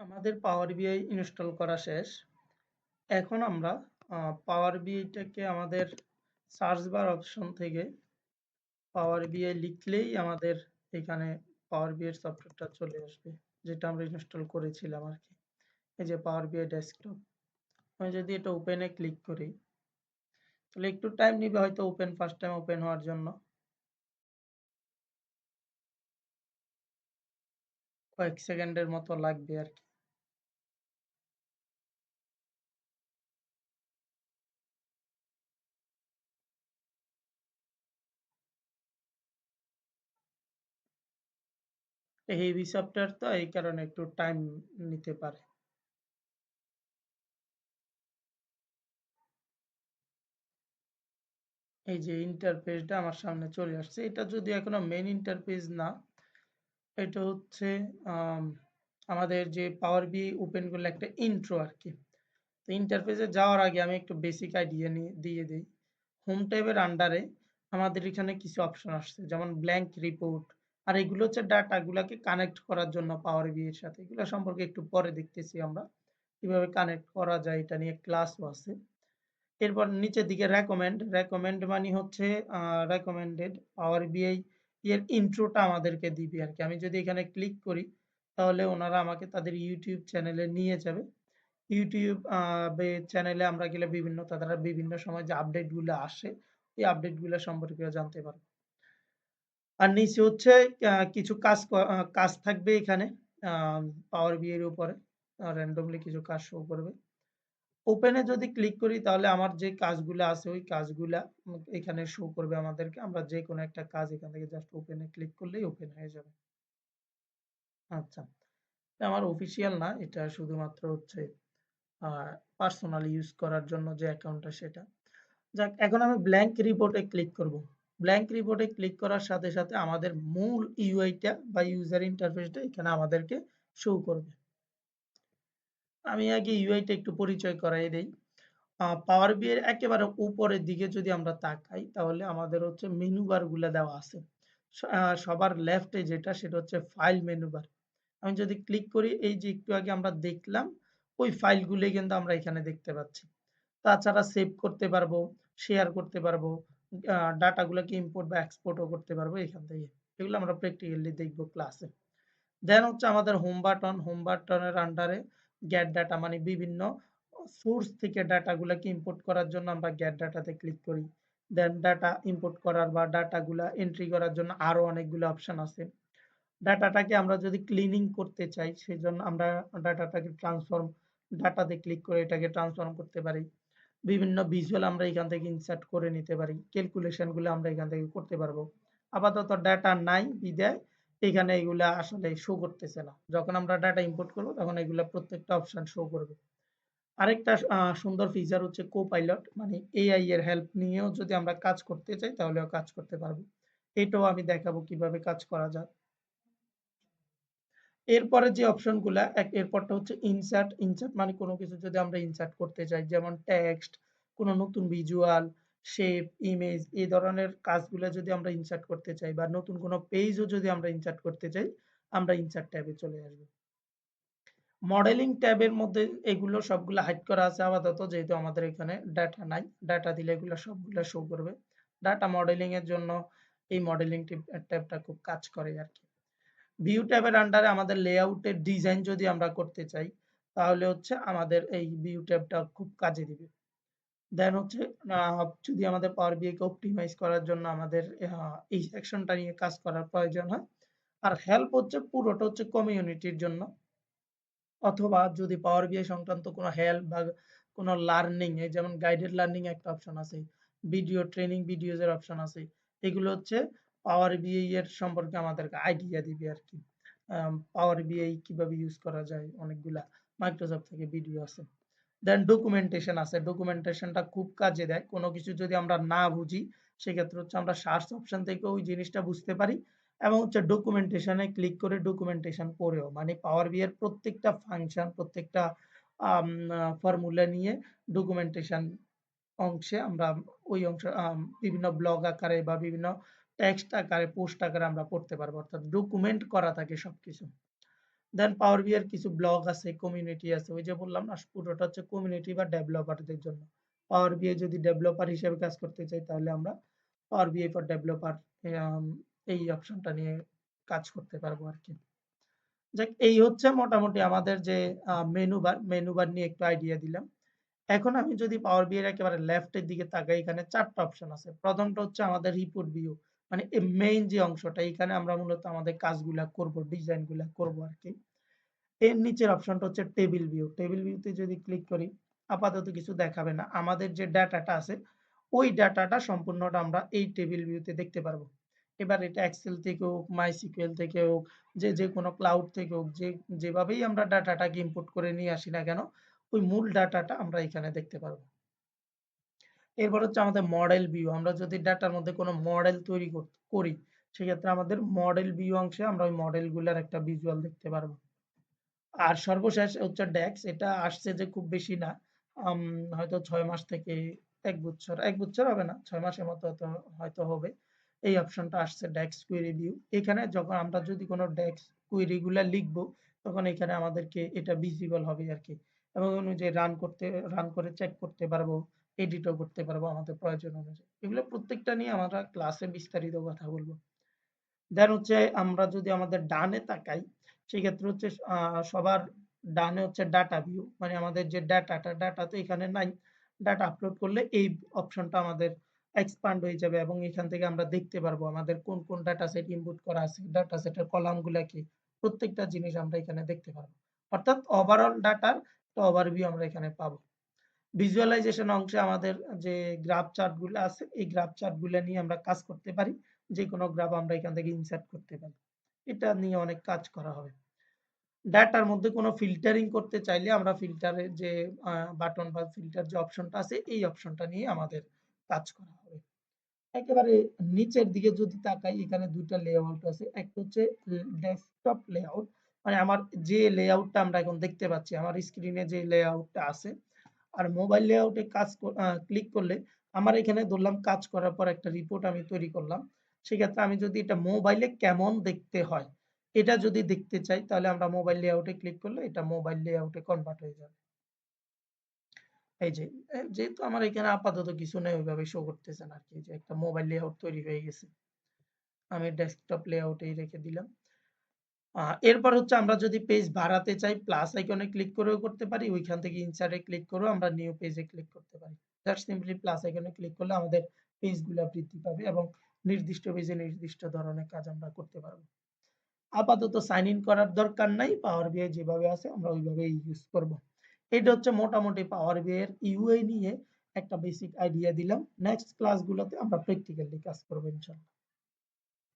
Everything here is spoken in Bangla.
আমাদের পাওয়ার বিআই ইনস্টল করা শেষ। এখন আমরা পাওয়ার বিআইটাকে আমাদের সার্চ বার অপশন থেকে পাওয়ার বিআই লিখলেই আমাদের এখানে পাওয়ার বিআই সফটওয়্যারটা চলে আসবে, যেটা আমরা ইনস্টল করেছিলাম আর কি এই যে পাওয়ার বিআই ডেস্কটপ আমি যদি এটা ওপেনে ক্লিক করি, তাহলে একটু টাইম নিবে হয়তো ওপেন ফার্স্ট টাইম ওপেন হওয়ার জন্য। কয়েক সেকেন্ডের মতো লাগবে আর কি হেভি সফটওয়্যার তো এই কারণে একটু টাইম নিতে পারে। এই যে ইন্টারফেসটা আমার সামনে চলে আসছে, এটা যদি এখনও মেন ইন্টারফেস না, এটা হচ্ছে আমাদের যে পাওয়ার বি ওপেন করলে একটা ইন্ট্রো আর কি তো ইন্টারফেসে যাওয়ার আগে আমি একটু বেসিক আইডিয়া নিয়ে, দিয়ে দিই। হোম ট্যাবের আন্ডারে আমাদের এখানে কিছু অপশন আসছে, যেমন ব্ল্যাঙ্ক রিপোর্ট আর এগুলো হচ্ছে ডাটাগুলোকে কানেক্ট করার জন্য পাওয়ার বি এর সাথে। এগুলো সম্পর্কে একটু পরে দেখতেছি আমরা, কীভাবে কানেক্ট করা যায় এটা নিয়ে ক্লাসও আছে। এরপর নিচের দিকে রেকমেন্ড রেকমেন্ড মানে হচ্ছে রেকমেন্ডেড পাওয়ার বিআই এর ইন্ট্রোটা আমাদেরকে দিবে আর কি আমি যদি এখানে ক্লিক করি, তাহলে ওনারা আমাকে তাদের ইউটিউব চ্যানেলে নিয়ে যাবে। ইউটিউব চ্যানেলে আমরা গেলে বিভিন্ন, তাদের বিভিন্ন সময় যে আপডেটগুলো আসে, এই আপডেটগুলো সম্পর্কে জানতে পারব। আর নিচে হচ্ছে কিছু কাজ কাজ থাকবে এখানে পাওয়ার বিয়ের উপরে র্যান্ডমলি কিছু কাজ শো করবে। ওপেনে যদি ক্লিক করি তাহলে আমার যে কাজগুলো আছে ওই কাজগুলা এখানে শো করবে আমাদেরকে। আমরা যে কোনো একটা কাজ এখান থেকে জাস্ট ওপেনে ক্লিক করলেই ওপেন হয়ে যাবে। আচ্ছা আমার অফিসিয়াল না, এটা শুধুমাত্র হচ্ছে পার্সোনাল ইউজ করার জন্য যে অ্যাকাউন্টটা সেটা। যাক, এখন আমি ব্ল্যাঙ্ক রিপোর্টে ক্লিক করব। ব্ল্যাঙ্ক রিপোর্টে ক্লিক করার সাথে সাথে আমাদের মূল ইউআইটা বা ইউজার ইন্টারফেসটা এখানে আমাদেরকে শো করবে। আমি আগে ইউআইটা একটু পরিচয় করাই দেই। পাওয়ার বি এর একেবারে উপরের দিকে যদি আমরা তাকাই, তাহলে আমাদের হচ্ছে মেনু বারগুলা দেওয়া আছে। সবার লেফটে যেটা, সেটা হচ্ছে ফাইল মেনু বার আমি যদি ক্লিক করি, এই যে একটু আগে আমরা দেখলাম, ওই ফাইলগুলি কিন্তু আমরা এখানে দেখতে পাচ্ছি। তাছাড়া সেভ করতে পারব শেয়ার করতে পারব ডাটাগুলোকে ইম্পোর্ট বা এক্সপোর্টও করতে পারব এখান থেকে। এগুলো আমরা প্র্যাকটিক্যালি দেখব ক্লাসে দেন হচ্ছে আমাদের হোম বাটন হোম বাটনের আন্ডারে গ্যাট ডাটা মানে বিভিন্ন সোর্স থেকে ডাটাগুলোকে ইম্পোর্ট করার জন্য আমরা গ্যাট ডাটাতে ক্লিক করি। দেন ডাটা ইম্পোর্ট করার বা ডাটাগুলা এন্ট্রি করার জন্য আরও অনেকগুলো অপশন আছে। ডাটাটাকে আমরা যদি ক্লিনিং করতে চাই সেই জন্য আমরা ডাটাটাকে ট্রান্সফর্ম ডাটাতে ক্লিক করে এটাকে ট্রান্সফর্ম করতে পারি। বিভিন্ন ভিজুয়াল আমরা এখান থেকে ইনসার্ট করে নিতে পারি ক্যালকুলেশনগুলো আমরা এখান থেকে করতে পারব। আপাতত ডাটা নাই বিদায়, এখানে এগুলা আসলে শো করতেছে না। যখন আমরা ডাটা ইম্পোর্ট করব, তখন এগুলা প্রত্যেকটা অপশন শো করবে। আরেকটা সুন্দর ফিচার হচ্ছে কো পাইলট মানে এআই এর হেল্প নিয়েও যদি আমরা কাজ করতে চাই, তাহলেও কাজ করতে পারব। এটাও আমি দেখাবো কীভাবে কাজ করা যায়। এরপরে যে অপশনগুলা এক, এরপরটা হচ্ছে ইনসার্ট ইনসার্ট মানে কোনো কিছু যদি আমরা ইনসার্ট করতে চাই, যেমন টেক্সট কোনো নতুন ভিজুয়াল শেপ ইমেজ এই ধরনের কাজগুলো যদি আমরা ইনসার্ট করতে চাই বা নতুন কোনো পেজও যদি আমরা ইনসার্ট করতে চাই, আমরা ইনসার্ট ট্যাবে চলে আসব। মডেলিং ট্যাবের মধ্যে এগুলো সবগুলো হাইড করা আছে আপাতত, যেহেতু আমাদের এখানে ডাটা নাই। ডাটা দিলে এগুলো সবগুলো শো করবে। ডাটা মডেলিং এর জন্য এই মডেলিং ট্যাবটা খুব কাজ করে আর কি। ভিউ ট্যাবের আন্ডারে আমাদের লেআউটের ডিজাইন যদি আমরা করতে চাই, তাহলে হচ্ছে আমাদের এই ভিউ ট্যাবটা খুব কাজে দিবে। দেন হচ্ছে যদি আমাদের পাওয়ার বিআইকে অপটিমাইজ করার জন্য আমাদের এই সেকশনটা নিয়ে কাজ করার প্রয়োজন হয়। আর হেল্প হচ্ছে পুরোটা হচ্ছে কমিউনিটির জন্য। অথবা যদি পাওয়ার বিআই সংক্রান্ত কোনো হেল্প বা কোনো লার্নিং এই যেমন গাইডেড লার্নিং একটা অপশন আছে ভিডিও ট্রেনিং ভিডিওজ এর অপশন আছে, এগুলো হচ্ছে পাওয়ার বিআই এর সম্পর্কে আমাদেরকে আইডিয়া দিবে আর কি পাওয়ার বিআই কীভাবে ইউজ করা যায়, অনেকগুলা মাইক্রোসফট থেকে ভিডিও আছে। দেন ডকুমেন্টেশন আছে। ডকুমেন্টেশনটা খুব কাজে দেয়। কোনো কিছু যদি আমরা না বুঝি, সেক্ষেত্রে হচ্ছে আমরা সার্চ অপশন থেকে ওই জিনিসটা বুঝতে পারি এবং হচ্ছে ডকুমেন্টেশনে ক্লিক করে ডকুমেন্টেশন পড়েও। মানে পাওয়ার বি এর প্রত্যেকটা ফাংশন প্রত্যেকটা ফর্মুলা নিয়ে ডকুমেন্টেশন অংশে আমরা ওই অংশ বিভিন্ন ব্লগ আকারে বা বিভিন্ন টেক্সট আকারে পোস্ট আকারে আমরা পড়তে পারব অর্থাৎ ডকুমেন্ট করা থাকে সবকিছু দেন পাওয়ার বিআই কিছু ব্লগ আছে, কমিউনিটি আছে। ওই যে বললাম না পুরোটা হচ্ছে কমিউনিটি বা ডেভেলপারদের জন্য। পাওয়ার বিআই যদি ডেভেলপার হিসেবে কাজ করতে চাই তাহলে আমরা পাওয়ার বিআই ফর ডেভেলপার এই অপশনটা নিয়ে কাজ করতে পারব আরকি। যাক এই হচ্ছে মোটামুটি আমাদের যে মেনু বার, মেনু বার নিয়ে একটু আইডিয়া দিলাম। এখন আমি যদি পাওয়ার এর একেবারে লেফট এর দিকে তাকাই এখানে চারটা অপশন আছে। প্রথমটা হচ্ছে আমাদের রিপোর্ট ভিউ। মানে মেইন যে অংশটা এখানে আমরা মূলত আমাদের কাজগুলা করব, ডিজাইনগুলা করব আরকি। এর নিচের অপশনটা হচ্ছে টেবিল ভিউ। টেবিল ভিউ তে যদি ক্লিক করি আপাতত কিছু দেখাবে না। আমাদের যে ডাটাটা আছে ওই ডাটাটা সম্পূর্ণটা আমরা এই টেবিল ভিউ তে দেখতে পারব। এবার এটা এক্সেল থেকে হোক, MySQL থেকে হোক, যে যে কোনো ক্লাউড থেকে হোক, যে যেভাবেই আমরা ডাটাটাকে ইনপুট করে নিয়ে আসি না কেন, ওই মূল ডাটাটা আমরা এখানে দেখতে পারব। এরপর হচ্ছে আমাদের মডেল ভিউ। আমরা যদি ডাটার মধ্যে কোনো মডেল তৈরি কর সেক্ষেত্রে আমাদের মডেল ভিউ অংশে আমরা ওই মডেলগুলোর একটা ভিজুয়াল দেখতে পারব। আর সর্বশেষ হচ্ছে ডেক্স। এটা আসছে যে খুব বেশি না। হয়তো ছয় মাস থেকে এক বছর, এক বছর হবে না। ছয় মাসের মতো হয়তো হবে। এই অপশনটা আসছে ডেক্স কুয়েরি ভিউ। এখানে যখন আমরা যদি কোনো ডেক্স কুয়েরি গুলা লিখব, তখন এখানে আমাদেরকে এটা ভিজিবল হবে আর কি এবং অনুযায়ী রান করতে রান করে চেক করতে পারব, এডিটও করতে পারব আমাদের প্রয়োজন অনুযায়ী। এগুলো প্রত্যেকটা নিয়ে আমরা ক্লাসে বিস্তারিত কথা বলব দেন হচ্ছে আমরা যদি আমাদের ডানে তাকাই, সেক্ষেত্রে হচ্ছে সবার ডানে হচ্ছে ডাটা ভিউ। মানে আমাদের যে ডাটাটা, ডাটা তো এখানে নাই। ডাটা আপলোড করলে এই অপশনটা আমাদের এক্সপান্ড হয়ে যাবে এবং এখান থেকে আমরা দেখতে পারব আমাদের কোন, কোন ডাটা সেট ইনপুট করা আছে, ডাটা সেটের কলামগুলা কি। প্রত্যেকটা জিনিস আমরা এখানে দেখতে পারব। অর্থাৎ ওভারঅল ডাটার একটা ওভারভিউ আমরা এখানে পাবো। ভিজুয়ালাইজেশন অংশে আমাদের যে গ্রাফ চার্টগুলা আছে, এই গ্রাফ চার্টগুলা নিয়ে আমরা কাজ করতে পারি। যে কোনো গ্রাফ আমরা এখান থেকে ইনসার্ট করতে পারি। এটা নিয়ে অনেক কাজ করা হবে। ডাটার মধ্যে কোনো ফিল্টারিং করতে চাইলে আমরা ফিল্টারের যে বাটন বা ফিল্টার যে অপশনটা আছে, এই অপশনটা নিয়ে আমাদের কাজ করা হবে। একেবারে নিচের দিকে যদি তাকাই এখানে ২ টা লেআউট আছে। একটা হচ্ছে ডেস্কটপ লেআউট। মানে আমার যে লেআউটটা আমরা এখন দেখতে পাচ্ছি, আমার স্ক্রিনে যে লেআউটটা আছে। আর মোবাইল লেআউটে কাজ ক্লিক করলে আমার এখানে ধরলাম কাজ করার পর একটা রিপোর্ট আমি তৈরি করলাম। সেক্ষেত্রে আমি যদি এটা মোবাইলে কেমন দেখতে হয়, এটা যদি দেখতে চাই তাহলে আমরা মোবাইল লেআউটে ক্লিক করলে এটা মোবাইল লেআউটে কনভার্ট হয়ে যাবে। এই যে যেহেতু আমার এখানে আপাতত কিছু নেই ওইভাবে শো করতেছে না আরকি যে একটা মোবাইল লেআউট তৈরি হয়ে গেছে। আমি ডেস্কটপ লেআউটেই রেখে দিলাম। এরপর হচ্ছে আমরা যদি পেজ বাড়াতে চাই প্লাস আইকনে ক্লিক করেও করতে পারি। ওইখান থেকে ইনসার্ট ক্লিক করেও আমরা নিউ পেজে ক্লিক করতে পারি। জাস্ট সিম্পলি প্লাস আইকনে ক্লিক করলে আমাদের পেজগুলা বৃদ্ধি পাবে এবং নির্দিষ্ট পেজে নির্দিষ্ট ধরনের কাজ আমরা করতে পারব। আপাতত সাইন ইন করার দরকার নাই। পাওয়ার বিআই যেভাবে আছে আমরা ওইভাবেই ইউজ করব। এটা হচ্ছে মোটামুটি পাওয়ার বিআই এর ইউআই নিয়ে একটা বেসিক আইডিয়া দিলাম। নেক্সট ক্লাসগুলোতে আমরা প্র্যাকটিক্যালি কাজ করব ইনশাআল্লাহ।